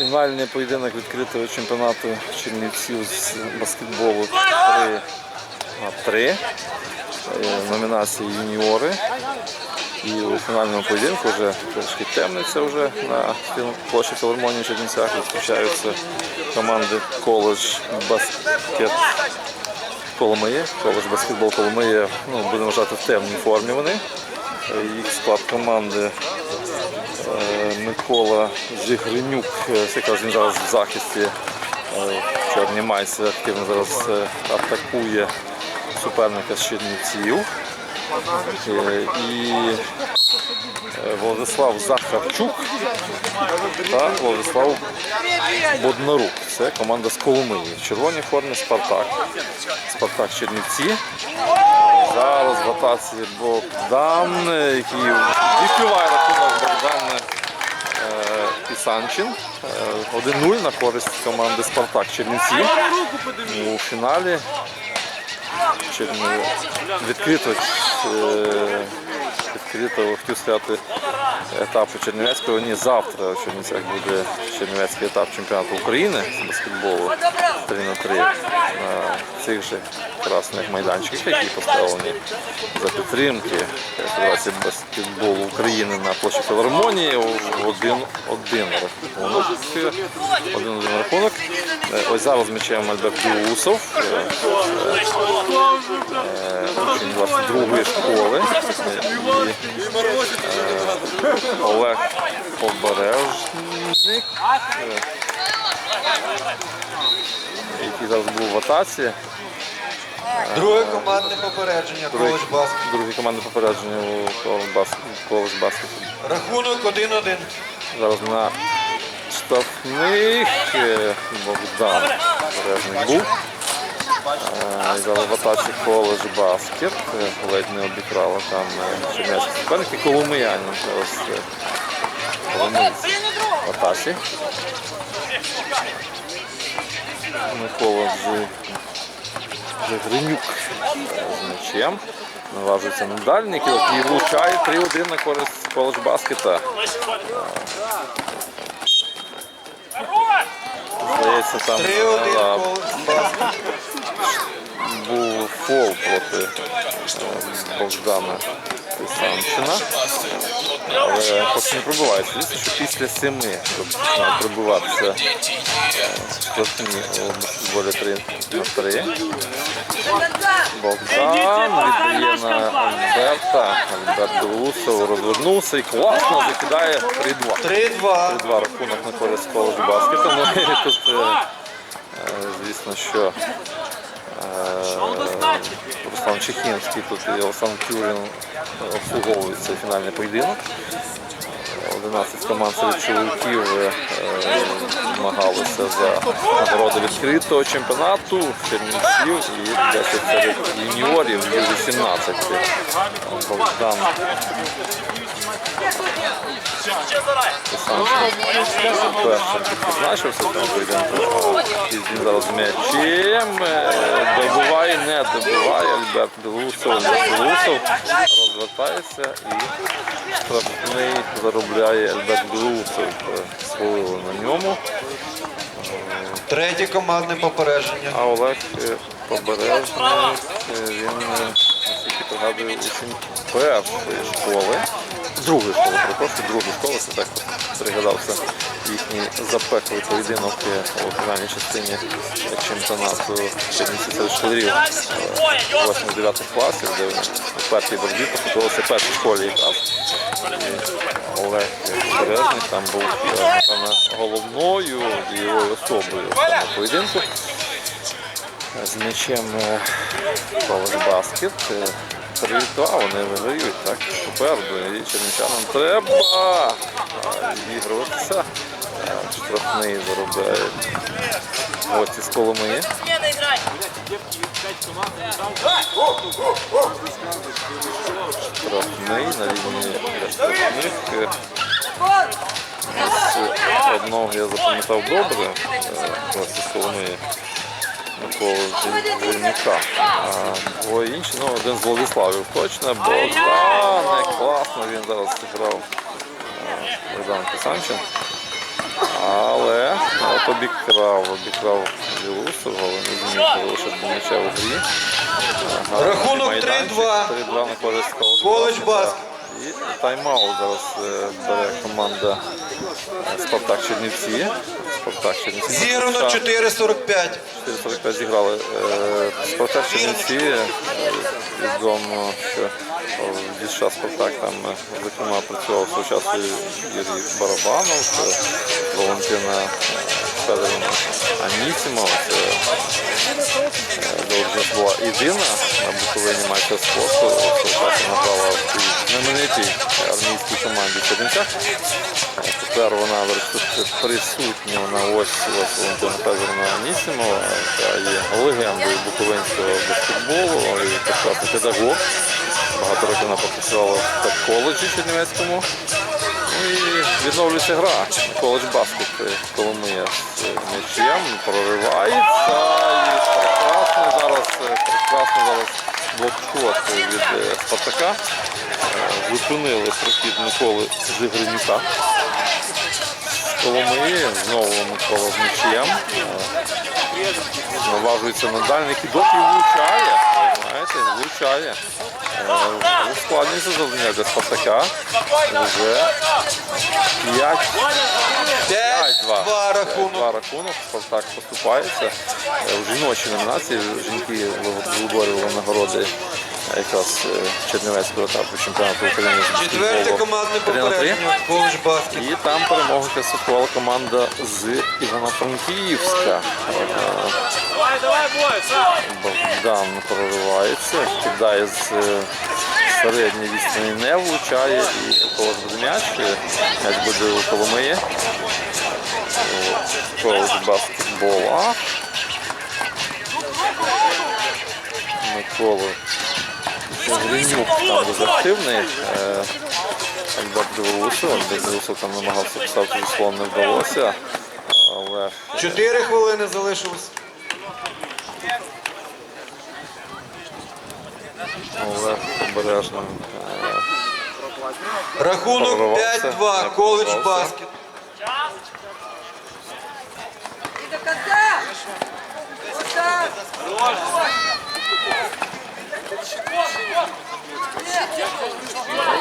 Фінальний поєдинок відкритого чемпіонату Чернівців з баскетболу 3 на 3. Номінації юніори. І у фінальному поєдинку вже трошки темниться вже на площі філармонії Чернівцях. Зустрічаються команди коледж баскет Коломиє. Коледж баскетбол Коломиє, ну, будемо вважати, в темній формі вони. Е, Їх склад команди Е, Микола Жигринюк, е, якраз він зараз в захисті Чорні в чорній майці активно зараз е, атакує суперника з Чернівців. Е, І е, Владислав Захарчук та Владислав Боднарук. Це команда з Коломиї. В червоній формі Спартак. Спартак Чернівці. Зараз в атаці Богдан, е, який відкриває рахунок Богдан е, Пісанчин. Е, 1-0 на користь команди Спартак Чернівці. У фіналі Черні... відкрито, е, відкрито, хотів сказати, етапу Чернівецького. Ні, завтра в Чернівцях буде Чернівецький етап чемпіонату України з баскетболу 3 на 3 на цих же красних майданчиках, які поставлені за підтримки Федерації баскетболу України на площі філармонії. Один-один рахунок. Один-один рахунок. Е, Ось зараз м'ячем Альберт Білусов. е, е, Учень 22-ї школи. І е, Олег Побережник, який зараз був в атаці. Друге командне попередження, коледж баскет. другий командне попередження у коледж баскету. Рахунок 1-1. Зараз на штрафних е, Богдан Бережник був. Е, в атаці коледж баскет. Е, Ледь не обікрала там чернецькі суперники. Коломияні зараз Коломийці в атаці. Микола Жигринюк з м'ячем. Наважується на дальній кілок і влучає 3-1 на користь коледж баскета. Здається, там 3-1 да, коледж баскет. був фол проти е, Богдана Писанчина. Але поки не пробивається. Звісно, що після семи починає пробиватися е, у баскетболі 3 на 3. Богдан віддає на Альберта. Альберт Білусов розвернувся і класно закидає 3-2. 3-2. 3-2 рахунок на користь коледж баскету. Ну тут, е, е, звісно, що е, Руслан Чехінський тут і Олександр Тюрін обслуговують цей фінальний поєдинок. 11 команд серед чоловіків е, змагалися за нагороду відкритого чемпіонату Чернівців і 10 серед юніорів і 18. Богдан першим поєдинку. І Він зараз м'ячем е, добиває, не добиває. Альберт Білусов, Білусов розвертається і штрафний заробляє Альберт Білусов. Е, на ньому. Третє командне попередження. А Олег Побережний, е, він, е, наскільки пригадую, учень першої школи, другої школи, перепрошую, другої школи, це так пригадався їхній запеклий поєдинок е, у фінальній частині чемпіонату серед школярів 8-9 класів, де вони у першій боротьбі поступилися першій школі якраз. Олег Побережник там був е, напевно, головною дієвою особою в поєдинку. З м'ячем е, баскет. 3 2 вони виграють так попереду. І чернівчанам треба відігруватися. Е, Штрафний заробляють гості з Коломиї. Штрафний на лінії штрафних. Одного я запам'ятав добре, е, гості з Коломиї. Миколи Жильника. А двоє інші, ну один з Владиславів точно. Богдан, як класно він зараз зіграв Богдан Писанчин. Але от обікрав, обікрав Білусов, але не зміг залишити м'яча у грі. Рахунок 3-2. 3-2 на користь Коледж баскет. І тайм-аут зараз е, бере команда е, Спартак Чернівці. Спартак Чернівці. Зіграно Так. 4.45. 445 зіграли. Е, Спартак Чернівці. Відомо, що в дійша Спартак там, зокрема, працював свого часу Юрій Барабанов, Валентина е, Анісімова. Це Довжа була єдина на Буковині майстер спорту. Часу набрала в тій знаменитій армійській команді Чернівцях. Е, Тепер вона присутня на ось Валентина Федорівна Анісімова, яка є легендою буковинського баскетболу, і прекрасний педагог. Багато років вона попрацювала в коледжі Чернівецькому. Відновлюється гра. Коледж баскет Коломия з е, м'ячем проривається. І прекрасно зараз, е, прекрасно зараз блокшот від е, Спартака. Зупинили прохід Миколи Жигринюка. Коломиї знову Микола з м'ячем. Наважується на дальний кидок і влучає. Знаєте, влучає. Е, Ускладнюється завдання для Спартака. Вже 5 5-2. 5-2 рахунок. 5-2 рахунок. Спартак поступається. У жіночій номінації жінки виборювали нагороди якраз Чернівецького етапу чемпіонату України Четверте командне 3 на 3. попередження. Баскет. І там перемогу класифікувала команда з Івано-Франківська. Богдан проривається, кидає з середньої відстані, не влучає і колос буде м'яч. М'яч буде у Коломиї. Колос баскетбола. Микола Гринюк там дуже активний. Е, Альберт Деволусов, Альберт Деволусов там намагався поставити слон, не вдалося. Але 4 хвилини залишилось. Олег обережно е, Рахунок Прорвався. 5-2. Коледж Прорвався. баскет. И до конца! Вот так!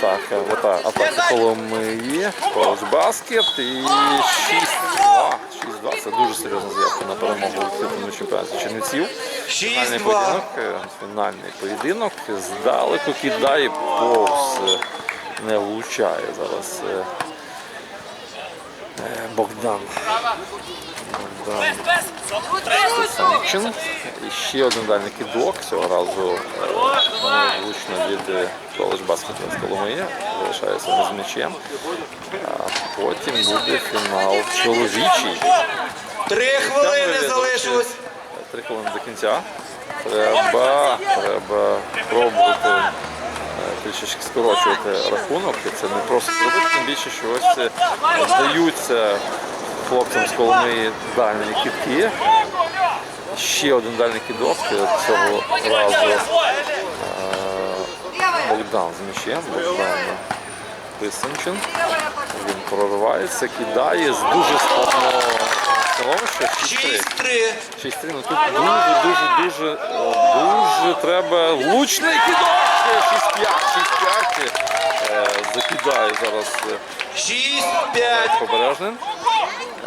Так, ота атака Коломиї, коледж баскет і 6-2. 6-2. Це дуже серйозна заявка на перемогу у чемпіонаті Чернівців. Фінальний 6-2. поєдинок, е, фінальний поєдинок. Здалеку кидає повз, е, не влучає зараз. е, Богдан. Самчин. І ще один дальний кидок. Цього разу е, влучно від е, коледж баскету з Коломиї. Залишається без м'ячем. А потім буде фінал чоловічий. Три хвилини залишилось. Три хвилини до кінця. Треба, треба пробувати е, трішечки скорочувати рахунок. І Це не просто зробити, тим більше, що ось здаються хлопцям з Коломиї дальні кидки. Ще один дальний кидок е, цього разу е, Богдан з м'ячем. Богдан Писанчин. Він проривається, кидає з дуже складного становища. 6-3. 6-3. 6-3, ну тут дуже, дуже, дуже, треба влучний кидок. Ще 6-5, 6-5. Е, закидає зараз е, 6-5. побережним.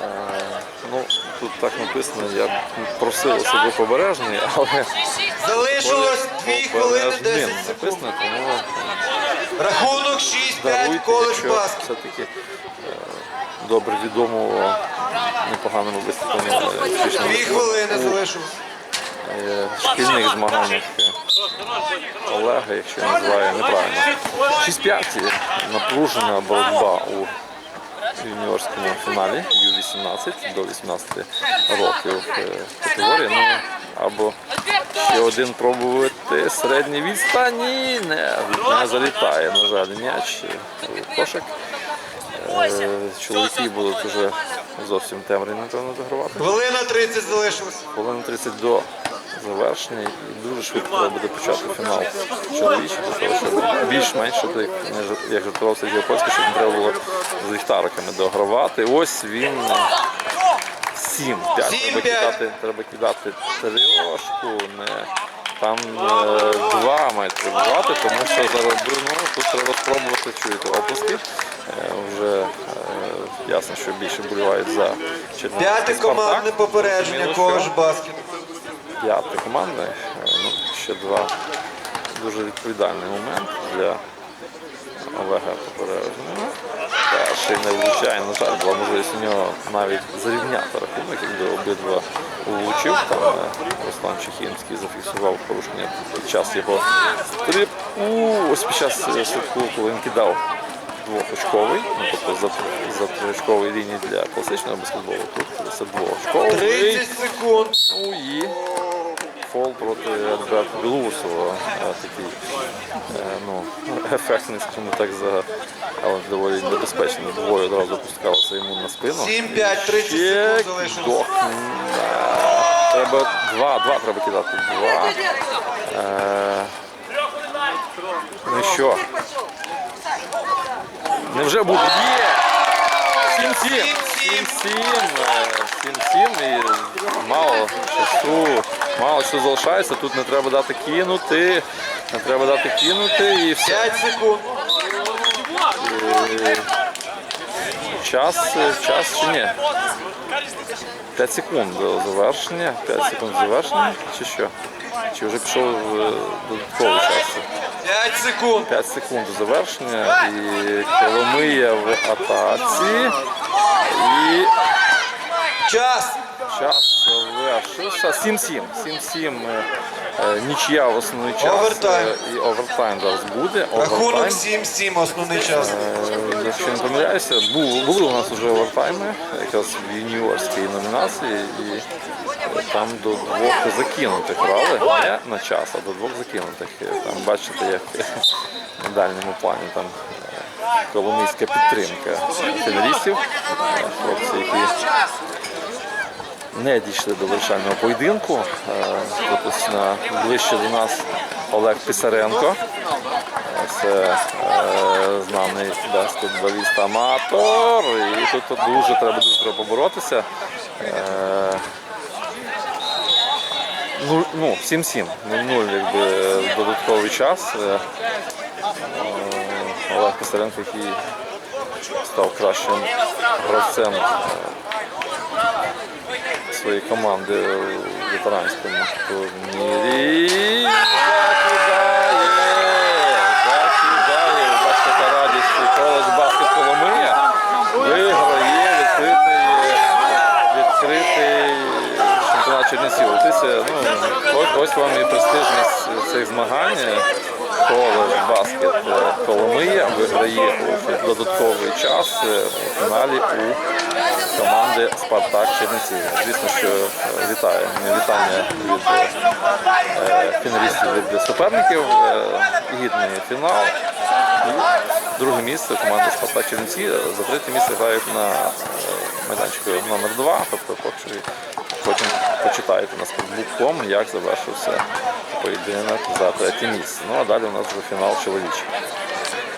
Е, ну, тут так написано, я просив себе побережний, але Залишилось 2 хвилини 10 секунд. написано, тому Рахунок 6-5. Коледж баскет. все-таки е, добре відомого непоганому виступленні. е, Дві хвилини залишилось. е, шкільних змаганнях е, Олега, якщо я називаю неправильно. 6-5 напружена боротьба у юніорському фіналі Ю-18 до 18 років е, категорії. Ну, або ще один пробувати середній відстані, не, не залітає, на жаль, м'яч у кошик. Е, Чоловіки будуть вже зовсім темрі, напевно, догравати. Хвилина 30 залишилось. Хвилина 30 до завершення і дуже швидко буде почати фінал чоловічий, того, щоб більш-менш так, як жартував Сергій Польський, щоб не треба було з ліхтариками догравати. Ось він 7-5. Треба кидати, треба кидати трьошку, не там е, два мають прибувати, тому що зараз ну, тут треба спробувати чуєте оплески. Е, вже е, ясно, що більше болівають за П'яте командне попередження, кого баскет. П'яте командне. Е, Ну, ще два дуже відповідальний момент для Олега Попережного. Перший не влучає, на жаль, була можливість у нього навіть зарівняти рахунок, якби обидва влучив. Там е, Руслан Чехінський зафіксував порушення під час його стрибку. Ось під час е, стрибку, коли він кидав двохочковий, ну тобто за, за триочковий лінії для класичного баскетболу. Тут це двохочковий. 30 секунд. Фол проти Альберта Білусова. Е, Такий е, ну, ефектний, скажімо так, за але доволі небезпечний. Двоє одразу пускалося йому на спину. 7-5, 30 секунд залишилось. Треба два, два треба кидати. Два. Е, ну що? Невже буде? Є! 7-7. 7-7. е, 7-7 і мало часу. Мало що залишається. Тут не треба дати кинути. Не треба дати кинути і все. 5 секунд. Е, Час, час чи ні? 5 секунд до завершення. 5 секунд завершення. Чи що? Чи вже пішов е, додатковий час? 5 секунд. 5 секунд до завершення. І Коломия в атаці. І Час. Час завершився. 7-7. 7-7. е, е, Нічия в основний час. Овертайм. Е, І овертайм зараз буде. Рахунок Овертайм. 7-7, основний час. Якщо не помиляюся, були у нас вже овертайми, якраз в юніорській номінації, і там до двох закинутих грали, не на час, а до двох закинутих. Там бачите, як на дальньому плані там е, підтримка фіналістів, хлопці, які не дійшли до вирішального поєдинку. Е, Тут на ближче до нас Олег Писаренко. Це е, знаний баскетболіст аматор. І тут дуже треба дуже поборотися. Е, ну, ну, 7-7. 0-0 якби додатковий час. Е, е, Олег Писаренко, який став кращим гравцем е, своєї команди у ветеранському турнірі. Закидає, закидає. Бачите, яка радість. Коледж баскет Коломия виграє відкритий, чемпіонат Чернівців. Ну, ось, ось вам і престижність цих змагань. Коледж баскет е, Коломия виграє у додатковий час е, у фіналі у команди Спартак Чернівці. Звісно, що е, вітаю. Вітання від е, фіналістів від суперників. Е, Гідний фінал. Друге місце команда Спартак Чернівці. За третє місце грають на майданчику номер 2 Тобто потім почитаєте на спортбук.com, як завершився поєдинок за третє місце. Ну а далі у нас вже фінал чоловічий.